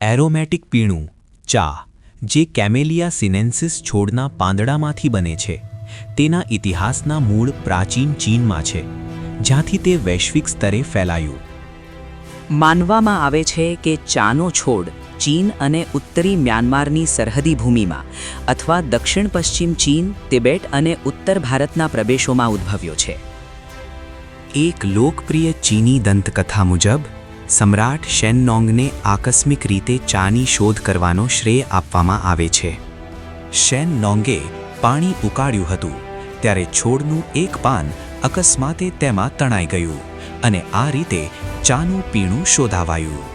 Aromatic પીણું ચા જે કેમેલિયા સિનેન્સિસ છોડના પાંદડામાંથી બને છે. તેના ઇતિહાસના મૂળ પ્રાચીન ચીનમાં છે જ્યાંથી તે વૈશ્વિક સ્તરે ફેલાયું. માનવામાં આવે છે કે ચાનો છોડ ચીન અને ઉત્તરી મ્યાનમારની સરહદી ભૂમિમાં અથવા દક્ષિણ પશ્ચિમ ચીન તિબેટ અને ઉત્તર ભારતના પ્રદેશોમાં ઉદ્ભવ્યો છે. એક લોકપ્રિય ચીની દંતકથા મુજબ સમ્રાટ શેનનોંગને આકસ્મિક રીતે ચાની શોધ કરવાનો શ્રેય આપવામાં આવે છે. શેનનોંગે પાણી ઉકાળ્યું હતું, ત્યારે છોડનું એક પાન અકસ્માતે તેમાં તણાઈ ગયું અને આ રીતે ચાનું પીણું શોધાવાયું.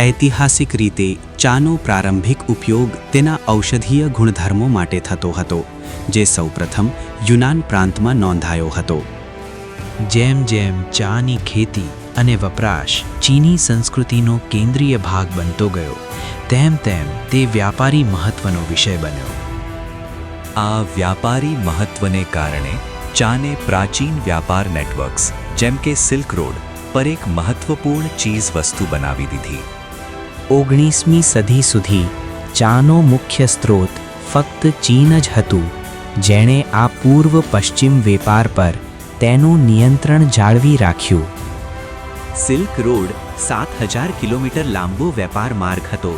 ઐતિહાસિક રીતે ચાનો પ્રારંભિક ઉપયોગ તેના ઔષધીય ગુણધર્મો માટે થતો હતો, જે સૌપ્રથમ યુનાન પ્રાંતમાં નોંધાયો હતો. જેમ જેમ ચાની ખેતી અને વપરાશ ચીની સંસ્કૃતિનો કેન્દ્રીય ભાગ બનતો ગયો. તેમ તેમ તે વ્યાપારી મહત્વનો વિષય બન્યો. આ વ્યાપારી મહત્વને કારણે ચાને પ્રાચીન વ્યાપાર નેટવર્ક્સ, જેમ કે સિલ્ક રોડ પર એક મહત્વપૂર્ણ ચીજ વસ્તુ બનાવી દીધી. ઓગણીસમી સદી સુધી ચાનો મુખ્ય સ્ત્રોત ફક્ત ચીન જ હતું, જેણે આ પૂર્વ પશ્ચિમ વેપાર પર તેનું નિયંત્રણ જાળવી રાખ્યું. સિલ્ક રોડ સાત હજાર કિલોમીટર લાંબો વેપાર માર્ગ હતો,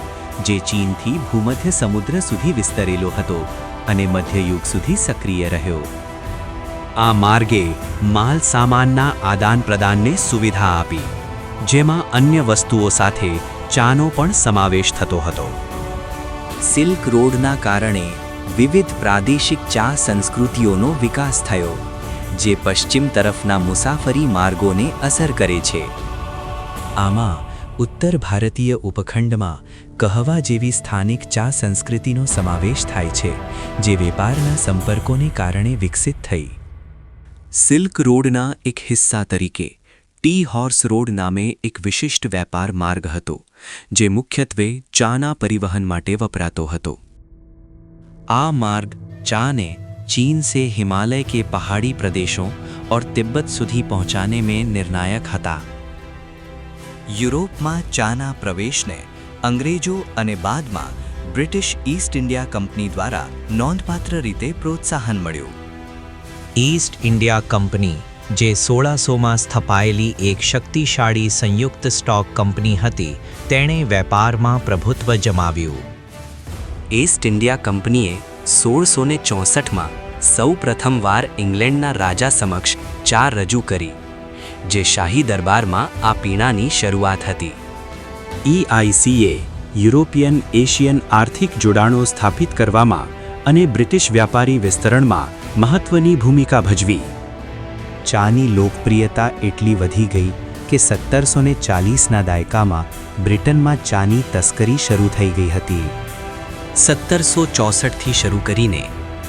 જે ચીનથી ભૂમધ્ય સમુદ્ર સુધી વિસ્તરેલો હતો અને મધ્યયુગ સુધી સક્રિય રહ્યો. આ માર્ગે માલ સામાનના આદાન પ્રદાનને સુવિધા આપી, જેમાં અન્ય વસ્તુઓ સાથે ચાનો પણ સમાવેશ થતો હતો. સિલ્ક રોડના કારણે વિવિધ પ્રાદેશિક ચા સંસ્કૃતિઓનો વિકાસ થયો, જે પશ્ચિમ તરફના મુસાફરી માર્ગોને અસર કરે છે. આમાં ઉત્તર ભારતીય ઉપખંડમાં કહવા જેવી સ્થાનિક ચા સંસ્કૃતિનો સમાવેશ થાય છે, જે વેપારના સંપર્કોને કારણે વિકસિત થઈ. સિલ્ક રોડના એક હિસ્સા તરીકે, ટી હોર્સ રોડ નામે એક વિશિષ્ટ વેપાર માર્ગ હતો, જે મુખ્યત્વે ચાના પરિવહન માટે વપરાતો હતો. આ માર્ગ ચાને ચીન સે હિમાલય કે પહાડી પ્રદેશો ઓર તિબ્બત સુધી પહોંચાને મેં નિર્ણાયક હતા. યુરોપમાં ચાના પ્રવેશને અંગ્રેજો અને બાદમાં બ્રિટિશ ઈસ્ટ ઇન્ડિયા કંપની દ્વારા નોંધપાત્ર રીતે પ્રોત્સાહન મળ્યું. ઈસ્ટ ઇન્ડિયા કંપની જે સોળાસોમાં સ્થપાયેલી એક શક્તિશાળી સંયુક્ત સ્ટોક કંપની હતી તેણે વેપારમાં પ્રભુત્વ જમાવ્યું. ઈસ્ટ ઇન્ડિયા કંપનીએ સોળસો ને ચોસઠમાં સૌ પ્રથમવાર ઇંગ્લેન્ડના રાજા સમક્ષ ચા રજૂ કરી. જે શાહી દરબારમાં આ પીણાની શરૂઆત હતી. ઈઆઈસીએ યુરોપિયન એશિયન આર્થિક જોડાણો સ્થાપિત કરવામાં અને બ્રિટિશ વ્યાપારી વિસ્તરણમાં મહત્વની ભૂમિકા ભજવી. ચાની લોકપ્રિયતા એટલી વધી ગઈ કે સત્તરસો ને ચાલીસના દાયકામાં બ્રિટનમાં ચાની તસ્કરી શરૂ થઈ ગઈ હતી. સત્તરસો ચોસઠથી શરૂ કરીને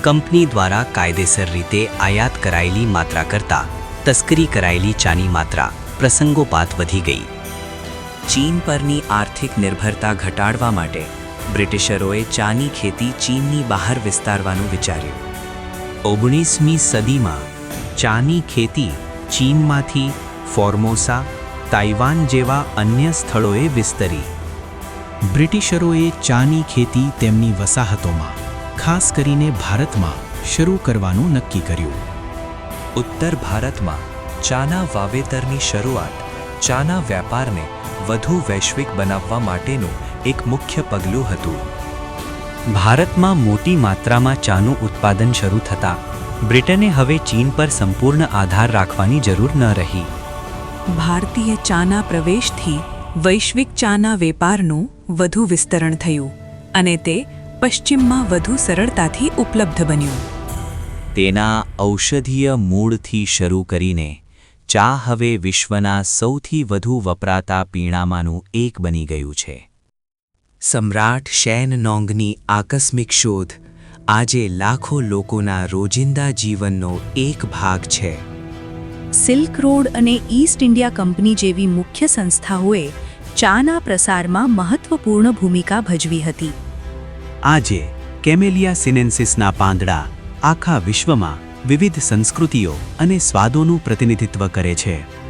કંપની દ્વારા કાયદેસર રીતે આયાત કરાયેલી માત્રા કરતાં તસ્કરી કરાયેલી ચાની માત્રા પ્રસંગોપાત વધી ગઈ. ચીન પરની આર્થિક નિર્ભરતા ઘટાડવા માટે બ્રિટિશરોએ ચાની ખેતી ચીનની બહાર વિસ્તારવાનું વિચાર્યું. ઓગણીસમી સદીમાં ચાની ખેતી ચીનમાંથી ફોર્મોસા, તાઇવાન જેવા અન્ય સ્થળોએ વિસ્તરી. બ્રિટિશરોએ ચાની ખેતી તેમની વસાહતોમાં, ખાસ કરીને ભારતમાં, શરૂ કરવાનું નક્કી કર્યું. ઉત્તર ભારતમાં ચાના વાવેતરની શરૂઆત ચાના વેપારને વધુ વૈશ્વિક બનાવવા માટેનું એક મુખ્ય પગલું હતું. ભારતમાં મોટી માત્રામાં ચાનું ઉત્પાદન શરૂ થતાં બ્રિટને હવે ચીન પર સંપૂર્ણ આધાર રાખવાની જરૂર ન રહી. ભારતીય ચાના પ્રવેશથી વૈશ્વિક ચાના વેપારનું વધુ વિસ્તરણ થયું અને તે પશ્ચિમમાં વધુ સરળતાથી ઉપલબ્ધ બન્યું. તેના ઔષધીય મૂળથી શરૂ કરીને ચા હવે વિશ્વના સૌથી વધુ વપરાતા પીણામાંનું એક બની ગયું છે. સમ્રાટ શેન નોંગની આકસ્મિક શોધ આજે લાખો લોકોના રોજિંદા જીવનનો એક ભાગ છે. સિલ્ક રોડ અને ઈસ્ટ ઇન્ડિયા કંપની જેવી મુખ્ય સંસ્થાઓએ ચાના પ્રસારમાં મહત્વપૂર્ણ ભૂમિકા ભજવી હતી. આજે કેમેલિયા સિનેન્સિસના પાંદડા આખા વિશ્વમાં વિવિધ સંસ્કૃતિઓ અને સ્વાદોનું પ્રતિનિધિત્વ કરે છે.